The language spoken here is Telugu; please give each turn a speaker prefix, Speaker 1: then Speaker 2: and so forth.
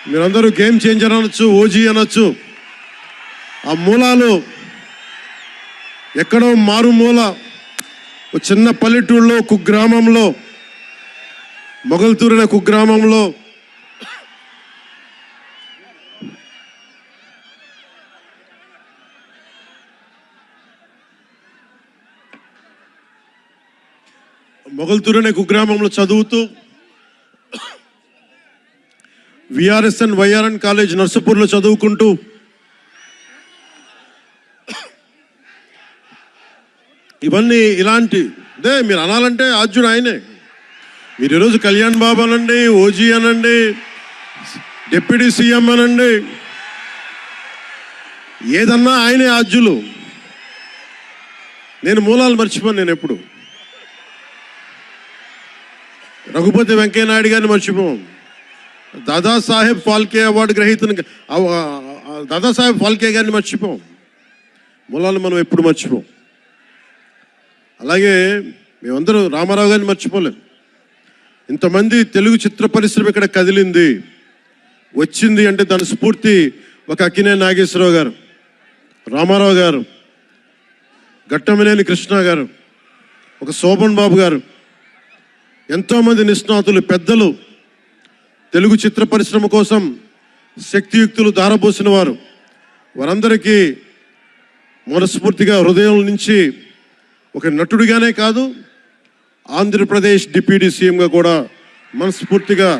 Speaker 1: మీరందరూ గేమ్ చేంజర్ అనొచ్చు ఓజీ అనొచ్చు. ఆ మూలాలు ఎక్కడో మారుమూల ఒక చిన్న పల్లెటూరులో కుగ్రామంలో మొగల్తూరు అనే కుగ్రామంలో మొగల్తూరు అనే కుగ్రామంలో చదువుతూ విఆర్ఎస్ఎన్ వైఆర్ఎన్ కాలేజ్ నర్సపూర్లో చదువుకుంటూ ఇవన్నీ ఇలాంటి అదే మీరు అనాలంటే ఆర్జున్ ఆయనే. మీరు ఈరోజు కళ్యాణ్ బాబు అనండి ఓజీ అనండి డిప్యూటీ సీఎం అనండి ఏదన్నా ఆయనే ఆర్జులు నేను మూలాలు మర్చిపోను నేను ఎప్పుడు. రఘుపతి వెంకయ్యనాయుడు గారిని మర్చిపోను. దాదాసాహెబ్ ఫాల్కే అవార్డు గ్రహీతను దాదాసాహెబ్ ఫాల్కే గారిని మర్చిపోం. మూలాలు మనం ఎప్పుడు మర్చిపోం. అలాగే మేమందరూ రామారావు గారిని మర్చిపోలేం. ఇంతమంది తెలుగు చిత్ర పరిశ్రమ ఇక్కడ కదిలింది. వచ్చింది అంటే దాని స్ఫూర్తి ఒక అక్కినే నాగేశ్వరరావు గారు రామారావు గారు గట్టమినేని కృష్ణ గారు ఒక శోభన్ బాబు గారు ఎంతోమంది నిష్ణాతులు పెద్దలు తెలుగు చిత్ర పరిశ్రమ కోసం శక్తియుక్తులు దారపోసిన వారు వారందరికీ మనస్ఫూర్తిగా హృదయం నుంచి ఒక నటుడిగానే కాదు ఆంధ్రప్రదేశ్ డిప్యూటీ సీఎంగా కూడా మనస్ఫూర్తిగా